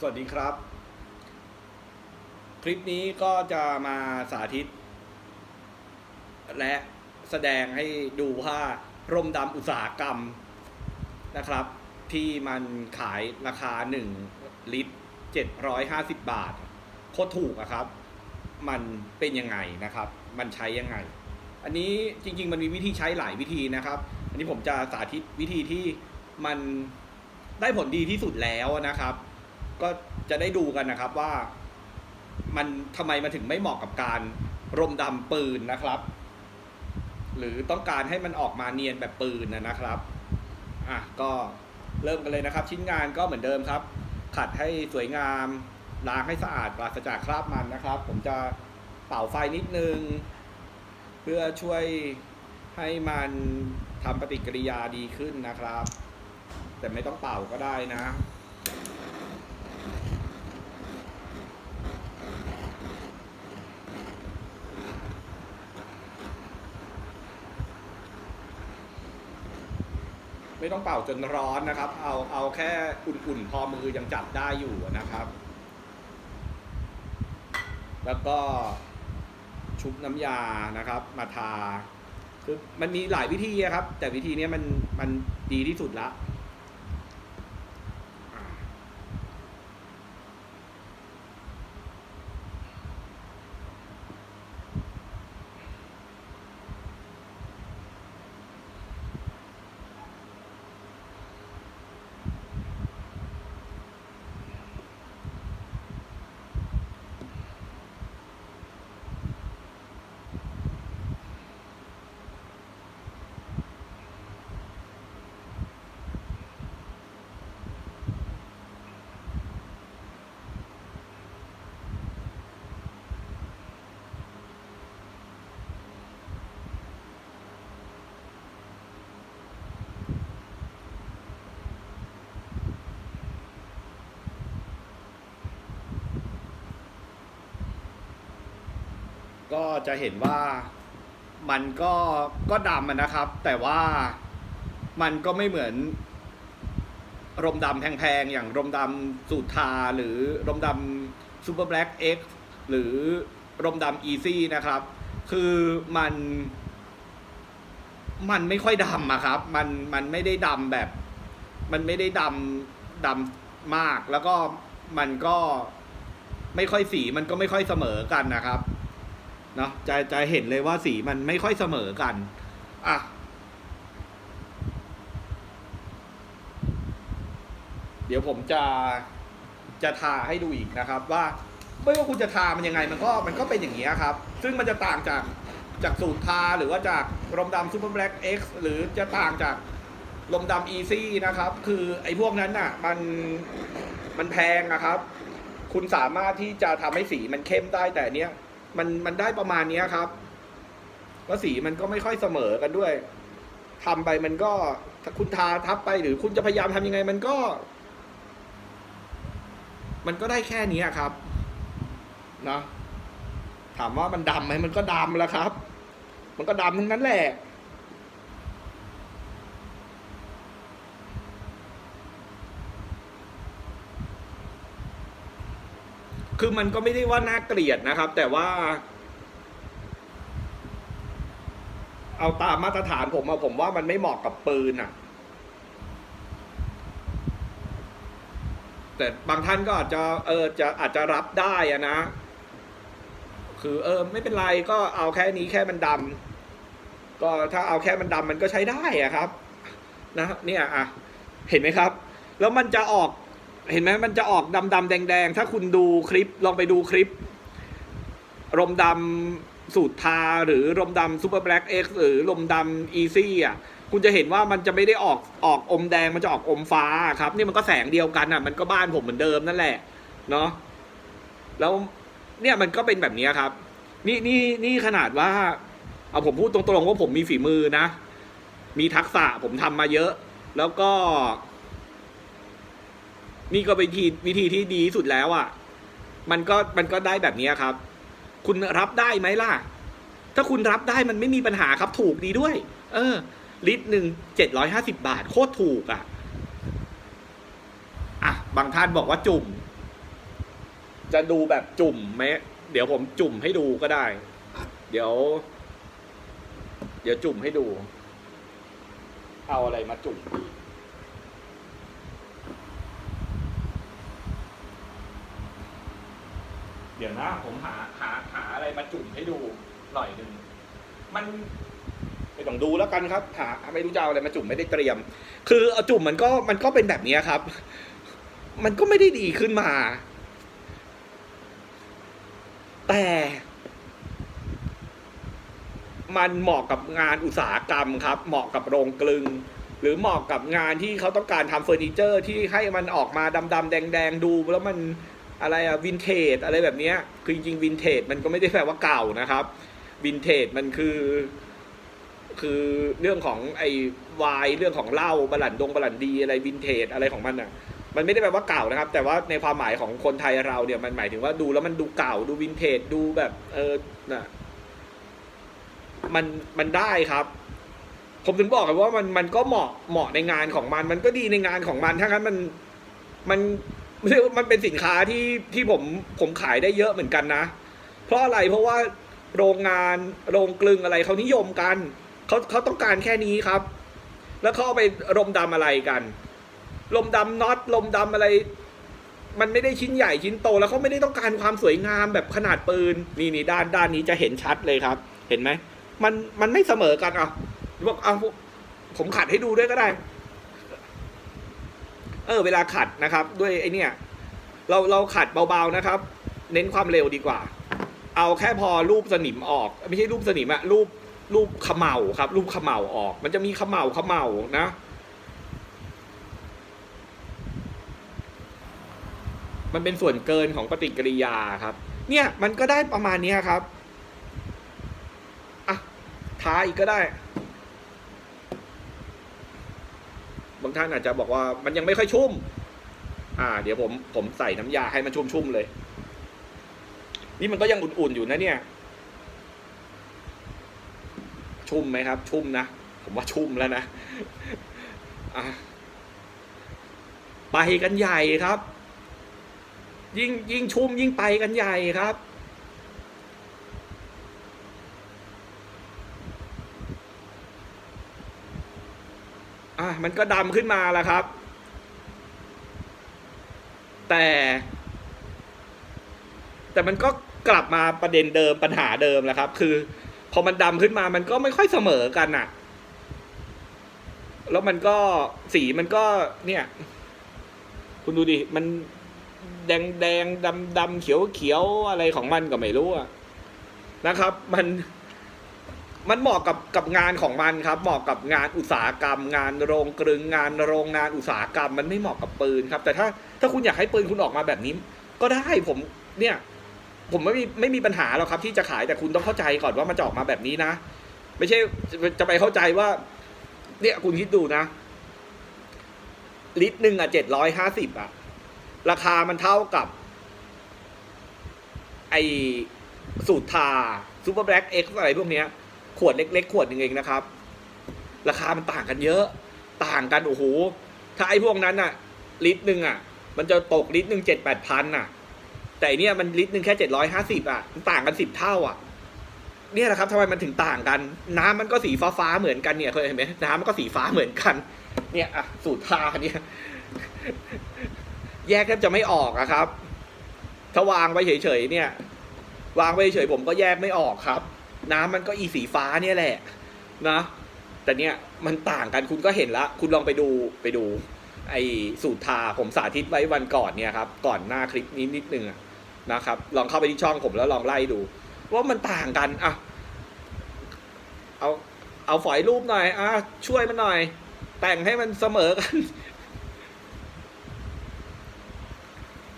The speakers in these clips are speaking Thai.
สวัสดีครับ คลิปนี้ก็จะมาสาธิต และแสดงให้ดูว่าร่มดำอุตสาหกรรมนะครับ ที่มันขายราคา 1 ลิตร 750 บาท โคตรถูกอะครับ มันเป็นยังไงนะครับ มันใช้ยังไง อันนี้จริง ๆ มันมีวิธีใช้หลายวิธีนะครับ อันนี้ผมจะสาธิตวิธีที่มันได้ผลดีที่สุดแล้วนะครับ ก็จะได้ดูกันนะครับว่า มันทำไมมันถึงไม่เหมาะกับการรมดำปืนนะครับ หรือต้องการให้มันออกมาเนียนแบบปืนนะนะครับอะก็เริ่มกันเลยนะครับ ชิ้นงานก็เหมือนเดิมครับ ขัดให้สวยงามล้างให้สะอาดปราศจากคราบมันนะครับ ผมจะเป่าไฟนิดนึง เพื่อช่วยให้มันทำปฏิกิริยาดีขึ้นนะครับ แต่ไม่ต้องเป่าก็ได้นะ ไม่ต้องเป่าจนร้อนนะครับ เอาเอาแค่อุ่นๆ พอมือยังจับได้อยู่นะครับ แล้วก็ชุบน้ำยานะครับ มาทา คือมันมีหลายวิธีครับ แต่วิธีนี้มันมันดีที่สุดละอ่า ก็จะเห็นว่ามันก็ก็ดำนะครับ แต่ว่ามันก็ไม่เหมือน รมดำแพงๆ อย่างรมดำสูตรทา หรือรมดำซูเปอร์แบล็กเอ็กหรือรมดำอีซี่นะครับ คือมัน มันไม่ค่อยดำอะครับ มันมันไม่ได้ดำแบบ มันไม่ได้ดำดำมาก แล้วก็มันก็ไม่ค่อยสีมันก็ไม่ค่อยเสมอกันนะครับ เนาะจะจะเห็นเลยว่าสีมันไม่ค่อยเสมอกัน อะ เดี๋ยวผมจะจะทาให้ดูอีกนะครับ ว่าไม่ว่าคุณจะทามันยังไง มันก็มันก็เป็นอย่างนี้ครับ ซึ่งมันจะต่างจากจากสูตรทาหรือว่าจากรมดำซูเปอร์แบล็กเอ็กซ์หรือจะต่างจากลมดำอีซี่นะครับ คือไอ้พวกนั้นน่ะ มันมันแพงนะครับ คุณสามารถที่จะทำให้สีมันเข้มได้แต่เนี้ย มันมันได้ประมาณเนี้ยครับแล้วสีมันก็ไม่ค่อยเสมอกันด้วยทำไปมันก็ถ้าคุณทาทับไปหรือคุณจะพยายามทำยังไง มันก็ มันก็ได้แค่นี้ครับนะถามว่ามันดำไหมมันก็ดำแล้วครับ มันก็ดำทั้งนั้นแหละ คือมันก็ไม่ได้ว่าน่าเกลียดนะครับ แต่ว่า เอาตามมาตรฐานผมอะผมว่ามันไม่เหมาะกับปืนอะแต่บางท่านก็อาจจะเออจะอาจจะรับได้อะนะ คือเออ ไม่เป็นไรก็เอาแค่นี้แค่มันดำก็ถ้าเอาแค่มันดำมันก็ใช้ได้อะครับ นะเนี่ยอะเห็นไหมครับ แล้วมันจะออก เห็นไหมมันจะออกดำดำแดงแดงถ้าคุณดูคลิปลองไปดูคลิป รมดำสูตรทาหรือรมดำซูเปอร์แบล็กเอ็กซ์หรือรมดำอีซี่อะคุณจะเห็นว่ามันจะไม่ได้ออกออกอมแดงมันจะออกอมฟ้าครับ นี่มันก็แสงเดียวกันอะ มันก็บ้านผมเหมือนเดิมนั่นแหละเนาะแล้วเนี่ยมันก็เป็นแบบนี้ครับ นี่นี่นี่ขนาดว่า เอาผมพูดตรงๆว่าผมมีฝีมือนะ มีทักษะผมทำมาเยอะ แล้วก็ นี่ก็เป็นวิธีวิธีที่ดีสุดแล้วอะ่ะ มันก็มันก็ได้แบบนี้ครับ คุณรับได้ไหมล่ะ ถ้าคุณรับได้มันไม่มีปัญหาครับถูกดีด้วย เออ ลิตรหนึ่งเจ็ดร้อยห้าสิบาท โคตรถูกอะ่ะ อะ บางท่านบอกว่าจุ่ม จะดูแบบจุ่มไหมเดี๋ยวผมจุ่มให้ดูก็ได้ เดี๋ยว เดี๋ยวจุ่มให้ดู เอาอะไรมาจุ่มดี เดี๋ยวนะผมหาหาหาอะไรมาจุ่มให้ดูหน่อยหนึ่งมันไม่ต้องดูแล้วกันครับ หาไม่รู้จะเอาอะไรมาจุ่มไม่ได้เตรียม คือเอาจุ่มมันก็มันก็เป็นแบบนี้ครับ มันก็ไม่ได้ดีขึ้นมา แต่ มันเหมาะกับงานอุตสาหกรรมครับ เหมาะกับโรงกลึง หรือเหมาะกับงานที่เขาต้องการทำเฟอร์นิเจอร์ที่ให้มันออกมาดำๆแดง ๆ ดูแล้วมัน อะไรอะวินเทจอะไรแบบเนี้ยคือจริงๆวินเทจมันก็ไม่ได้แปลว่าเก่านะครับวินเทจมันคือ คือเรื่องของไอ้วายเรื่องของเหล้าบาลันดงบาลันดีอะไรวินเทจอะไรของมันอะมันไม่ได้แปลว่าเก่านะครับ แต่ว่าในความหมายของคนไทยเราเนี่ยมันหมายถึงว่าดูแล้วมันดูเก่าดูวินเทจดูแบบเออน่ะมันมันได้ครับ ผมถึงบอกกันว่ามันมันก็เหมาะเหมาะในงานของมัน มันก็ดีในงานของมันถ้างั้นมันมัน เรียกว่ามันเป็นสินค้าที่ที่ผมผมขายได้เยอะเหมือนกันนะ เพราะอะไรเพราะว่าโรงงานโรงกลึงอะไรเขานิยมกันเขาเขาต้องการแค่นี้ครับ แล้วเขาไปรมดำอะไรกัน ลมดำน็อตลมดำอะไร มันไม่ได้ชิ้นใหญ่ชิ้นโต แล้วเขาไม่ได้ต้องการความสวยงามแบบขนาดปืนนี่นี่ด้านด้านนี้จะเห็นชัดเลยครับ เห็นไหมมันมันไม่เสมอกันอะบอกเอาผมขัดให้ดูด้วยก็ได้ เออเวลาขัดนะครับ ด้วยไอเนี่ยเราเราขัดเบาๆนะครับ เน้นความเร็วดีกว่า เอาแค่พอรูปสนิมออก ไม่ใช่รูปสนิมอะรูปรูปขม่าครับ รูปขม่าออก มันจะมีขม่าขม่านะมันเป็นส่วนเกินของปฏิกิริยาครับ เนี่ยมันก็ได้ประมาณนี้ครับ อะท้าอีกก็ได้ บางท่านอาจจะบอกว่ามันยังไม่ค่อยชุ่ม อ่า เดี๋ยวผมผมใส่น้ำยาให้มันชุ่มๆเลย นี่มันก็ยังอุ่นๆอยู่นะเนี่ย ชุ่มไหมครับ ชุ่มนะ ผมว่าชุ่มแล้วนะไปกันใหญ่ครับ ยิ่งยิ่งชุ่มยิ่งไปกันใหญ่ครับ อะมันก็ดำขึ้นมาแล้วครับ แต่ แต่มันก็กลับมาประเด็นเดิมปัญหาเดิมแหละครับ คือ พอมันดำขึ้นมามันก็ไม่ค่อยเสมอกันอะแล้วมันก็สีมันก็เนี่ย คุณดูดิ มันแดงแดงดำดำเขียวเขียวอะไรของมันก็ไม่รู้อะนะครับ มัน มันเหมาะกับกับงานของมันครับ เหมาะกับงานอุตสาหกรรม งานโรงกลึงงานโรงงานอุตสาหกรรม มันไม่เหมาะกับปืนครับ แต่ถ้าถ้าคุณอยากให้ปืนคุณออกมาแบบนี้ ก็ได้ผมเนี่ย ผมไม่มีไม่มีปัญหาหรอกครับ ที่จะขายแต่คุณต้องเข้าใจก่อนว่ามันจะออกมาแบบนี้นะ ไม่ใช่จะไปเข้าใจว่า เนี่ยคุณคิดดูนะ ลิตรหนึ่งอะเจ็ดร้อยห้าสิบอะ ราคามันเท่ากับ ไอสูตรทาซูเปอร์แบล็กเอ็กซ์อะไรพวกเนี้ย ขวดเล็กๆ ขวดหนึ่งเองนะครับ ราคามันต่างกันเยอะ ต่างกันโอ้โหถ้าไอ้พวกนั้นอะลิตรหนึ่งอะมันจะตกลิตรหนึ่งเจ็ดแปดพันอะแต่อันเนี่ยมันลิตรหนึ่งแค่เจ็ดร้อยห้าสิบอะมันต่างกันสิบเท่าอะเนี่ยแหละครับทำไมมันถึงต่างกัน น้ำมันก็สีฟ้าฟ้าเหมือนกันเนี่ยเคยเห็นไหมน้ำมันก็สีฟ้าเหมือนกัน เนี่ยอะสูตรทาเนี่ยแยกแทบจะไม่ออกอะครับ ถ้าวางไว้เฉยๆเนี่ย วางไว้เฉยผมก็แยกไม่ออกครับ น้ำมันก็อีสีฟ้าเนี่ยแหละนะแต่เนี่ยมันต่างกันคุณก็เห็นละ คุณลองไปดูไปดู ไอ้สูตรทาผมสาธิตไว้วันก่อนเนี่ยครับ ก่อนหน้าคลิปนี้นิดนึงนะครับ ลองเข้าไปที่ช่องผมแล้วลองไล่ดูว่ามันต่างกันอะเอาเอาฝอยรูปหน่อยอะช่วยมันหน่อย แต่งให้มันเสมอกัน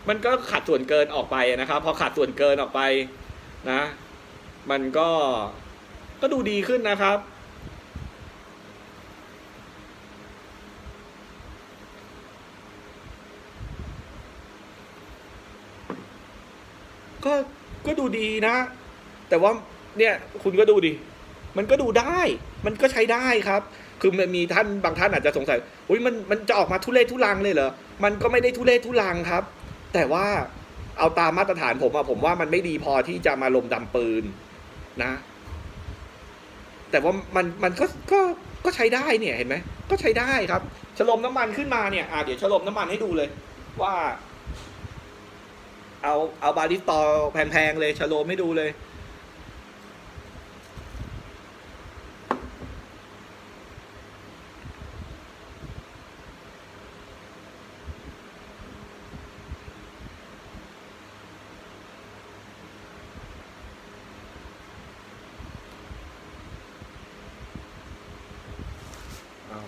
มันก็ขาดส่วนเกินออกไปนะครับ พอขาดส่วนเกินออกไปนะ มันก็ก็ดูดีขึ้นนะครับ ก็ก็ดูดีนะ แต่ว่าเนี่ยคุณก็ดูดิ มันก็ดูได้ มันก็ใช้ได้ครับ คือมันมีท่านบางท่านอาจจะสงสัยอุ้ยมันมันจะออกมาทุเรศทุลังเลยเหรอ มันก็ไม่ได้ทุเรศทุลังครับ แต่ว่าเอาตามมาตรฐานผมอะผมว่ามันไม่ดีพอที่จะมาลมดำปืน นะ แต่ว่ามันมันก็ก็ก็ใช้ได้เนี่ยเห็นไหมก็ใช้ได้ครับ ฉลมน้ำมันขึ้นมาเนี่ยอ่าเดี๋ยวฉลมน้ำมันให้ดูเลย ว่า เอาเอาบาริสตอแพงๆเลยฉลมให้ดูเลย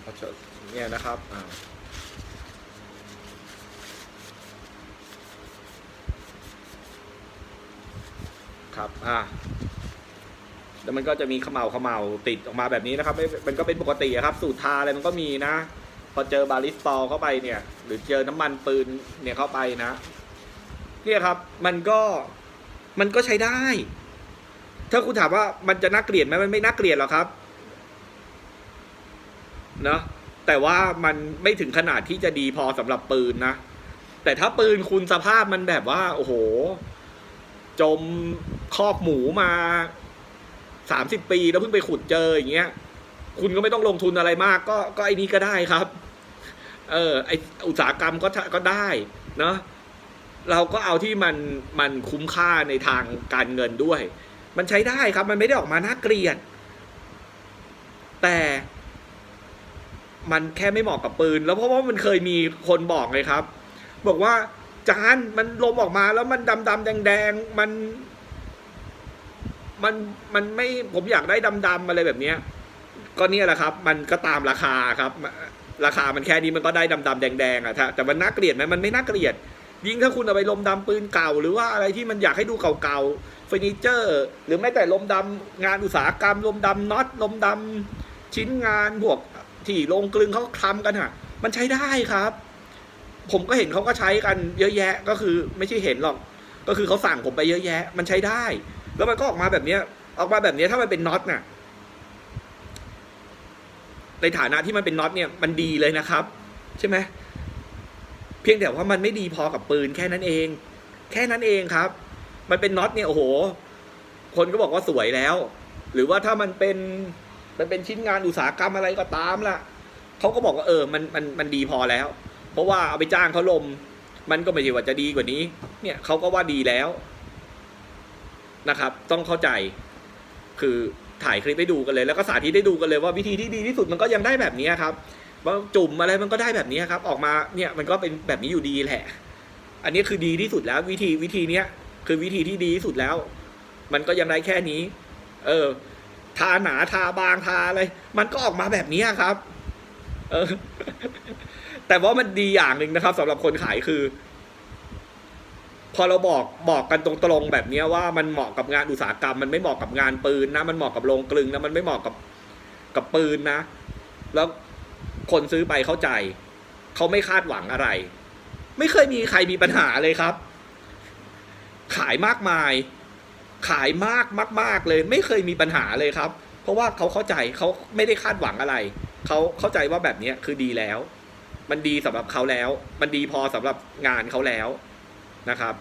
อ่าพอเจอเนี่ยนะครับอ่าครับอ่าแล้วมันก็จะมีเขมเหลาเขมเหลาติดออกมาแบบนี้นะครับไม่มันก็เป็นปกติอะครับ สูตรทาอะไรมันก็มีนะ พอเจอบาริสตอลเข้าไปเนี่ย หรือเจอน้ำมันปืนเนี่ยเข้าไปนะเนี่ยครับ มันก็มันก็ใช้ได้ ถ้าคุณถามว่ามันจะน่าเกลียดไหมมันไม่น่าเกลียดหรอกครับ เนะแต่ว่ามันไม่ถึงขนาดที่จะดีพอสำหรับปืนนะ แต่ถ้าปืนคุณสภาพมันแบบว่า โอ้โห จมคอกหมูมาสามสิบปีแล้วเพิ่งไปขุดเจออย่างเงี้ย คุณก็ไม่ต้องลงทุนอะไรมาก ก็ก็ไอ้นี้ก็ได้ครับ เออ ไออุตสาหกรรมก็ก็ได้เนาะเราก็เอาที่มันมันคุ้มค่าในทางการเงินด้วย มันใช้ได้ครับ มันไม่ได้ออกมาน่าเกลียด แต่ มันแค่ไม่เหมาะกับปืน แล้วเพราะว่ามันเคยมีคนบอกเลยครับ บอกว่าจานมันลมออกมาแล้วมันดำดำแดงแดงมัน มันมันไม่ผมอยากได้ดำดำอะไรแบบเนี้ย ก็เนี่ยแหละครับ มันก็ตามราคาครับ ราคามันแค่นี้มันก็ได้ดำดำแดงแดงอะถ้าแต่มันน่าเกลียดไหมมันไม่น่าเกลียด ยิ่งถ้าคุณเอาไปลมดำปืนเก่า หรือว่าอะไรที่มันอยากให้ดูเก่าๆเฟอร์นิเจอร์ หรือแม้แต่ลมดำงานอุตสาหกรรม ลมดำน็อตลมดำชิ้นงานพวก ที่ลงกลึงเขาทำกันอะมันใช้ได้ครับ ผมก็เห็นเขาก็ใช้กันเยอะแยะก็คือไม่ใช่เห็นหรอก ก็คือเขาสั่งผมไปเยอะแยะ มันใช้ได้ แล้วมันก็ออกมาแบบเนี้ยออกมาแบบนี้ถ้ามันเป็นน็อตน่ะ ในฐานะที่มันเป็นน็อตเนี่ยมันดีเลยนะครับ ใช่ไหมเพียงแต่ว่ามันไม่ดีพอกับปืนแค่นั้นเอง แค่นั้นเองครับ มันเป็นน็อตเนี่ยโอ้โห คนก็บอกว่าสวยแล้ว หรือว่าถ้ามันเป็น มันเป็นชิ้นงานอุตสาหกรรมอะไรก็ตามล่ะเขาก็บอกว่าเออมันมันมันดีพอแล้ว เพราะว่าเอาไปจ้างเขาลม มันก็ไม่ใช่ว่าจะดีกว่านี้ เนี่ยเขาก็ว่าดีแล้วนะครับ ต้องเข้าใจคือถ่ายคลิปให้ดูกันเลย แล้วก็สาธิตให้ดูกันเลยว่าวิธีที่ดีที่สุดมันก็ยังได้แบบนี้ครับว่าจุ่มอะไรมันก็ได้แบบนี้ครับ ออกมาเนี่ยมันก็เป็นแบบนี้อยู่ดีแหละ อันนี้คือดีที่สุดแล้ววิธีวิธีเนี้ยคือวิธีที่ดีที่สุดแล้ว มันก็ยังได้แค่นี้ เออ ทาหนาทาบางทาอะไร มันก็ออกมาแบบนี้ครับ เออ แต่ว่ามันดีอย่างหนึ่งนะครับสำหรับคนขายคือ พอเราบอกบอกกันตรงๆแบบนี้ว่ามันเหมาะกับงานอุตสาหกรรม มันไม่เหมาะกับงานปืนนะ มันเหมาะกับโรงกลึงนะ มันไม่เหมาะกับกับปืนนะ แล้วคนซื้อไปเข้าใจ เขาไม่คาดหวังอะไร ไม่เคยมีใครมีปัญหาเลยครับ ขายมากมาย ขายมากมาก ๆ เลย ไม่เคยมีปัญหาเลยครับ เพราะว่าเขาเข้าใจเขาไม่ได้คาดหวังอะไร เขาเข้าใจว่าแบบนี้คือดีแล้ว มันดีสำหรับเขาแล้ว มันดีพอสำหรับงานเขาแล้วนะครับ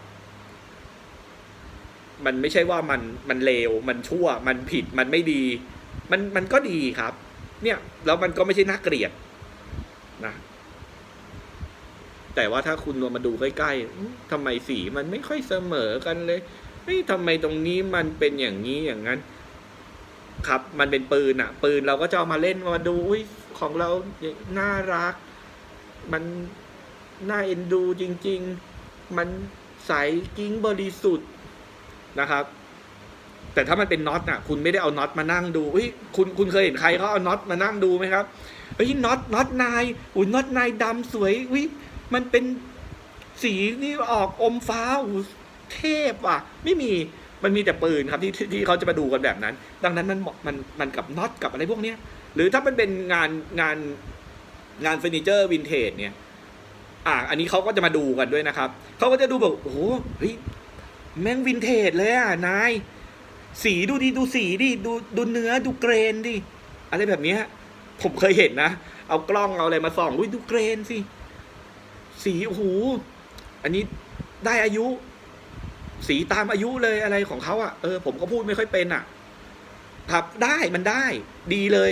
มันไม่ใช่ว่ามันมันเลวมันชั่ว มันผิดมันไม่ดี มันมันก็ดีครับ เนี่ยแล้วมันก็ไม่ใช่น่าเกลียดนะแต่ว่าถ้าคุณมาดูใกล้ๆทำไมสีมันไม่ค่อยเสมอกันเลย ฮ้ยทำไมตรงนี้มันเป็นอย่างนี้อย่างนั้น ครับมันเป็นปืนอะปืนเราก็จะเอามาเล่นมาดูอุ้ยของเราน่ารัก มันน่าเอ็นดูจริง ๆ มันใสกิ้งบริสุทธิ์นะครับ แต่ถ้ามันเป็นน็อตอะคุณไม่ได้เอาน็อตมานั่งดูอุ้ยคุณคุณเคยเห็นใครเขาเอาน็อตมานั่งดูไหมครับเฮ้ยน็อตน็อตนายอุ้ยน็อตนายดำสวยอุ้ยมันเป็นสีนี่ออกอมฟ้าอู้ เทพอะไม่มีมันมีแต่ปืนครับที่ที่เขาจะมาดูกันแบบนั้น ดังนั้นมันเหมาะมันมันกับน็อตกับอะไรพวกเนี้ยหรือถ้ามันเป็นงานงานงานเฟอร์นิเจอร์วินเทจเนี่ยอ่าอันนี้เขาก็จะมาดูกันด้วยนะครับเขาก็จะดูแบบโอ้โหเฮ้ยแม่งวินเทจเลยอะนายสีดูดิดูสีดิดูดูเนื้อดูเกรนดิอะไรแบบนี้ผมเคยเห็นนะ เอากล้องเอาอะไรมาส่องอุ้ยดูเกรนสิสีโอ้โหอันนี้ได้อายุ สีตามอายุเลยอะไรของเขาอะเออผมก็พูดไม่ค่อยเป็นอะครับได้มันได้ ดีเลย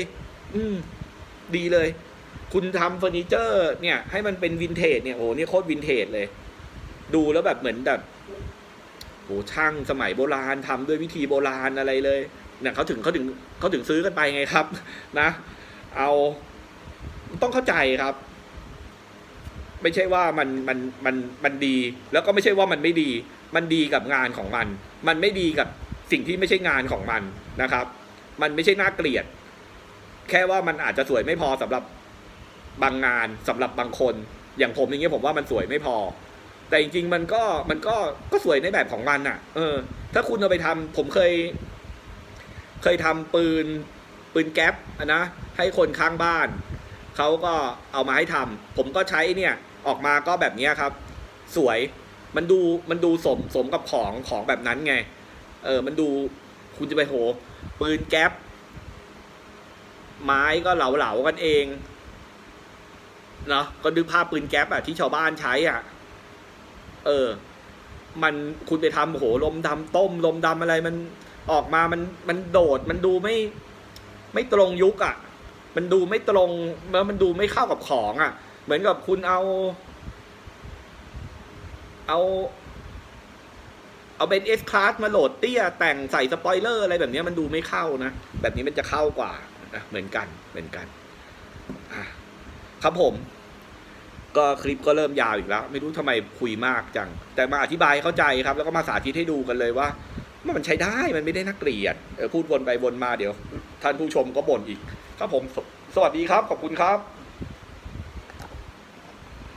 อืม ดีเลย คุณทำเฟอร์นิเจอร์ เนี่ย ให้มันเป็นวินเทจเนี่ยโอ้นี่โคตรวินเทจเลย ดูแล้วแบบเหมือนแบบโอ้ช่างสมัยโบราณทำด้วยวิธีโบราณอะไรเลยเนี่ยเขาถึงเขาถึงเขาถึงซื้อกันไปไงครับ นะ เอาต้องเข้าใจครับ ไม่ใช่ว่ามันมันมันมันดี แล้วก็ไม่ใช่ว่ามันไม่ดี มันดีกับงานของมัน มันไม่ดีกับสิ่งที่ไม่ใช่งานของมันนะครับ มันไม่ใช่น่าเกลียด แค่ว่ามันอาจจะสวยไม่พอสำหรับบางงานสำหรับบางคน อย่างผมอย่างเงี้ยผมว่ามันสวยไม่พอ แต่จริงๆมันก็มันก็ก็สวยในแบบของมันอะ เออ ถ้าคุณเอาไปทำผมเคย เคยทำปืนปืนแก๊ปอะนะให้คนข้างบ้านเขาก็เอามาให้ทำผมก็ใช้เนี่ย ออกมาก็แบบนี้ครับ สวย มันดูมันดูสมสมกับของของแบบนั้นไง เออ มันดูคุณจะไปโห ปืนแก๊ปไม้ก็เหลาเหลากันเองเนาะก็ดึกภาพปืนแก๊ปอะที่ชาวบ้านใช้อะเออ มันคุณไปทำโหลมดำต้มลมดำอะไรมันออกมามันมันโดดมันดูไม่ ไม่ตรงยุคอะมันดูไม่ตรงแล้วมันดูไม่เข้ากับของอะเหมือนกับคุณเอา เอาเอาเป็นเอสคลาสมาโหลดเตี้ย แต่งใส่สปอยเลอร์อะไรแบบนี้มันดูไม่เข้านะ แบบนี้มันจะเข้ากว่าเหมือนกันเหมือนกัน ครับผม ก็คลิปก็เริ่มยาวอีกแล้ว ไม่รู้ทำไมคุยมากจัง แต่มาอธิบายเข้าใจครับ แล้วก็มาสาธิตให้ดูกันเลยว่ามันใช้ได้มันไม่ได้น่าเกลียดพูดวนไปวนมาเดี๋ยว ท่านผู้ชมก็บ่นอีก ครับผมสวัสดีครับ ขอบคุณครับ